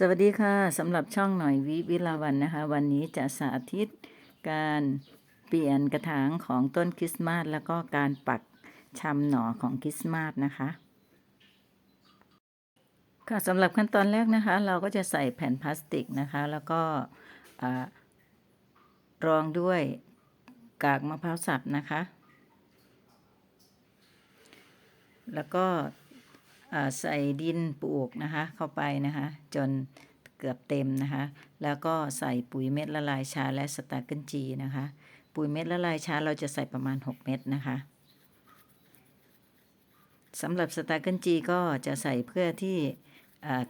สวัสดีค่ะสำหรับช่องหน่อยวิวิลาวันนะคะ วันนี้จะสาธิตการเปลี่ยนกระถางของต้นคริสต์มาสแล้วก็การปักชำหน่อของคริสต์มาสนะคะ ค่ะสำหรับขั้นตอนแรกนะคะ เราก็จะใส่แผ่นพลาสติกนะคะ แล้วก็รองด้วยกากมะพร้าวสับนะคะ แล้วก็ ใส่ดินปลูกนะคะเข้าไปนะคะ จนเกือบเต็มนะคะ แล้วก็ใส่ปุ๋ยเม็ดละลายชาและสตาร์เกิลจีนะคะ ปุ๋ยเม็ดละลายชาเราจะใส่ประมาณ 6 เม็ดนะคะสำหรับสตาร์เกิลจีก็จะใส่เพื่อที่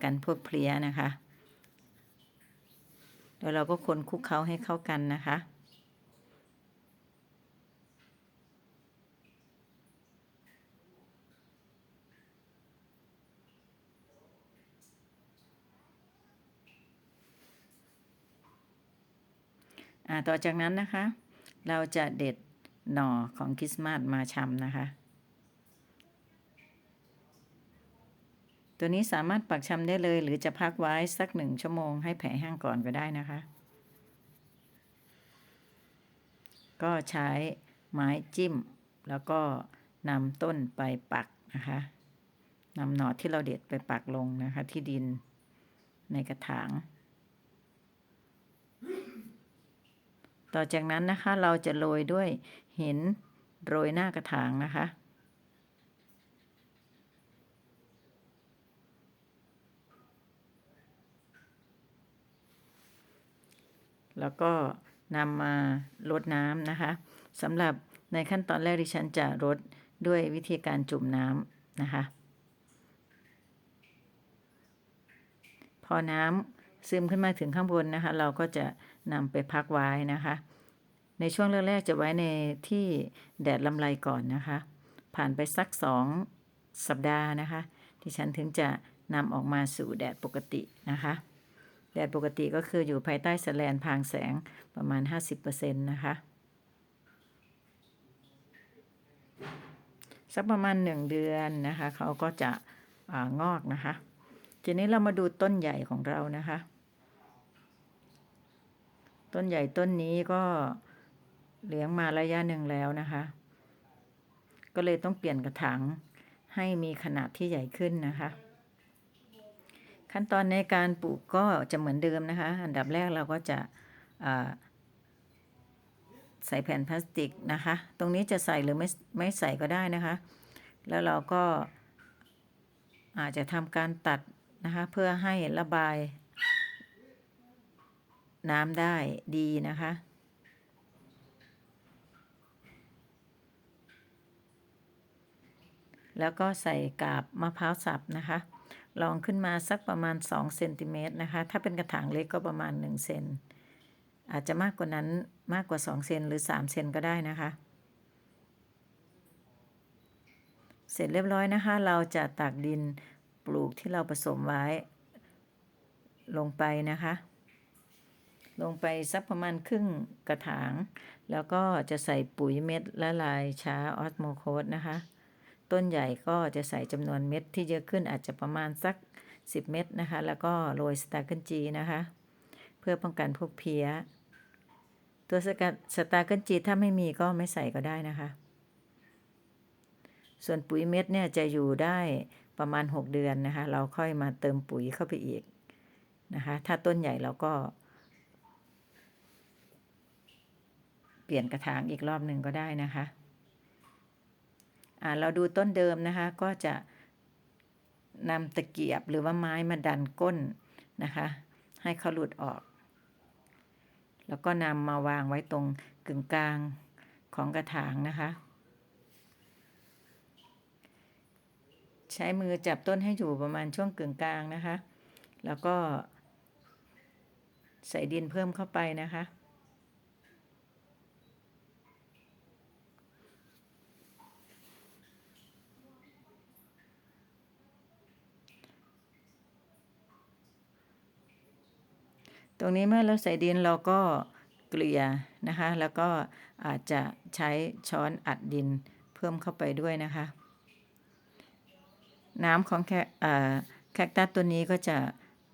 กันพวกเพลี้ยนะคะ แล้วเราก็คนคลุกเคล้าให้เข้ากันนะคะ ต่อจากนั้นนะคะ เราจะเด็ดหน่อของคริสต์มาสมาชำนะคะ ตัวนี้สามารถปักชำได้เลย หรือจะพักไว้สักหนึ่งชั่วโมงให้แผลแห้งก่อนก็ได้นะคะ ก็ใช้ไม้จิ้ม แล้วก็นำต้นไปปักนะคะนำหน่อที่เราเด็ดไปปักลงนะคะที่ดินในกระถาง ต่อจากนั้นนะคะเราจะโรยด้วยเห็นโรยหน้ากระถางนะคะ แล้วก็นำมาลดน้ำนะคะสำหรับในขั้นตอนแรกดิฉันจะรดด้วยวิธีการจุ่มน้ำนะคะ พอน้ำ ซึมขึ้นมาถึงข้างบนนะคะ เราก็จะนำไปพักไว้นะคะ ในช่วงแรกๆจะไว้ในที่แดดลำไรก่อนนะคะ ผ่านไปสักสองสัปดาห์นะคะที่ฉันถึงจะนำออกมาสู่แดดปกตินะคะ แดดปกติก็คืออยู่ภายใต้แสแลนพางแสงประมาณ 50%นะคะ สักประมาณ 1 เดือนนะคะ เขาก็จะงอกนะคะ ทีนี้เรามาดูต้นใหญ่ของเรานะคะ ต้นใหญ่ต้นนี้ก็เลี้ยงมาระยะหนึ่งแล้วนะคะ ก็เลยต้องเปลี่ยนกระถางให้มีขนาดที่ใหญ่ขึ้นนะคะ ขั้นตอนในการปลูกก็จะเหมือนเดิมนะคะ อันดับแรกเราก็จะใส่แผ่นพลาสติกนะคะ ตรงนี้จะใส่หรือไม่ไม่ใส่ก็ได้นะคะ แล้วเราก็อาจจะทำการตัด นะคะเพื่อให้ระบาย น้ำได้ดีนะคะ แล้วก็ใส่กาบมะพร้าวสับนะคะลองขึ้นมาสักประมาณ2เซนติเมตรนะคะ ถ้าเป็นกระถางเล็กก็ประมาณ1เซนอาจจะมากกว่านั้นมากกว่า2เซนหรือ3เซนก็ได้นะคะ เสร็จเรียบร้อยนะคะ เราจะตักดิน ปลูกที่เราผสมไว้ ลงไปนะคะ ลงไปสักประมาณครึ่งกระถาง แล้วก็จะใส่ปุ๋ยเม็ดละลายช้าออสโมโคสนะคะ ต้นใหญ่ก็จะใส่จำนวนเม็ดที่เยอะขึ้นอาจจะประมาณสัก 10 เม็ดนะคะ แล้วก็โรยสตาร์เกิลจีนะคะ เพื่อป้องกันพวกเพี้ย ตัวสกัดสตาร์เกิลจีถ้าไม่มีก็ไม่ใส่ก็ได้นะคะส่วนปุ๋ยเม็ดเนี่ยจะอยู่ได้ ประมาณ 6 เดือนนะคะ เราค่อยมาเติมปุ๋ยเข้าไปอีกนะคะ ถ้าต้นใหญ่เราก็ เปลี่ยนกระถางอีกรอบหนึ่งก็ได้นะคะอ่าเราดูต้นเดิมนะคะ ก็จะนำตะเกียบหรือว่าไม้มาดันก้นนะคะ ให้เขาหลุดออก แล้วก็นำมาวางไว้ตรงกึ่งกลางของกระถางนะคะ ใช้มือจับต้นให้อยู่ประมาณช่วงกึ่งกลางนะคะ แล้วก็ ใส่ดินเพิ่มเข้าไปนะคะ ตรงนี้เมื่อเราใส่ดินเราก็เกลี่ยนะคะ แล้วก็อาจจะใช้ช้อนอัดดินเพิ่มเข้าไปด้วยนะคะ น้ำของแคแคคตัสตัวนี้ก็จะ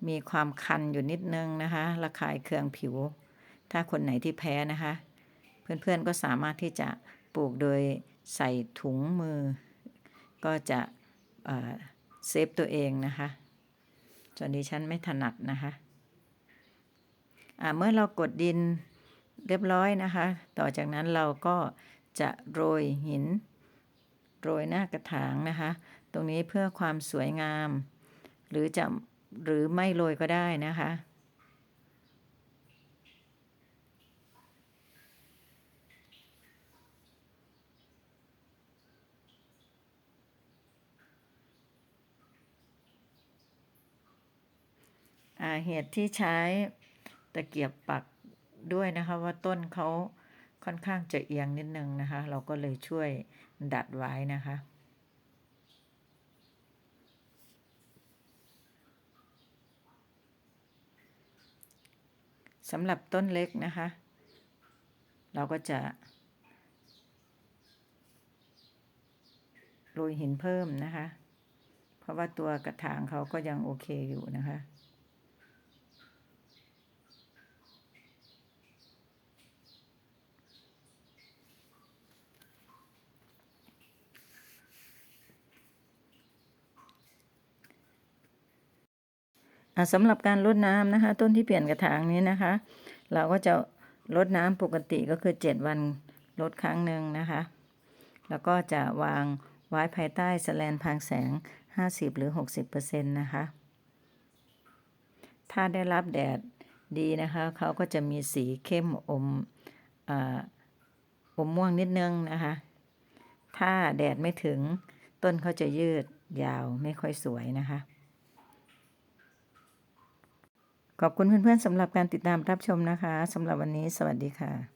มีความคันอยู่นิดนึงนะคะระคายเคืองผิว ถ้าคนไหนที่แพ้นะคะ เพื่อนๆก็สามารถที่จะปลูกโดยใส่ถุงมือ ก็จะเซฟตัวเองนะคะส่วนดิฉันไม่ถนัดนะคะอ่าเมื่อเรากดดินเรียบร้อยนะคะ ต่อจากนั้นเราก็จะโรยหิน โรยหน้ากระถางนะคะ ตรงนี้เพื่อความสวยงาม หรือจะหรือไม่โรยก็ได้นะคะอ่าเหตุที่ใช้ตะเกียบปักด้วยนะคะว่าต้นเขาค่อนข้างจะเอียงนิดนึงนะคะ เราก็เลยช่วยดัดไว้นะคะ สำหรับต้นเล็กนะคะ เราก็จะโรยหินเพิ่มนะคะ เพราะว่าตัวกระถางเขาก็ยังโอเคอยู่นะคะ สำหรับการรดน้ำนะคะ ต้นที่เปลี่ยนกระถางนี้นะคะ เราก็จะรดน้ำปกติก็คือ 7 วันรดครั้งหนึ่งนะคะ แล้วก็จะวางไว้ภายใต้สแลนพางแสง 50 หรือ 60%นะคะ ถ้าได้รับแดดดีนะคะ เขาก็จะมีสีเข้มอมออมม่วงนิดนึงนะคะ ถ้าแดดไม่ถึงต้นเขาจะยืดยาวไม่ค่อยสวยนะคะ ขอบคุณเพื่อนๆสำหรับการติดตามรับชมนะคะสำหรับวันนี้สวัสดีค่ะ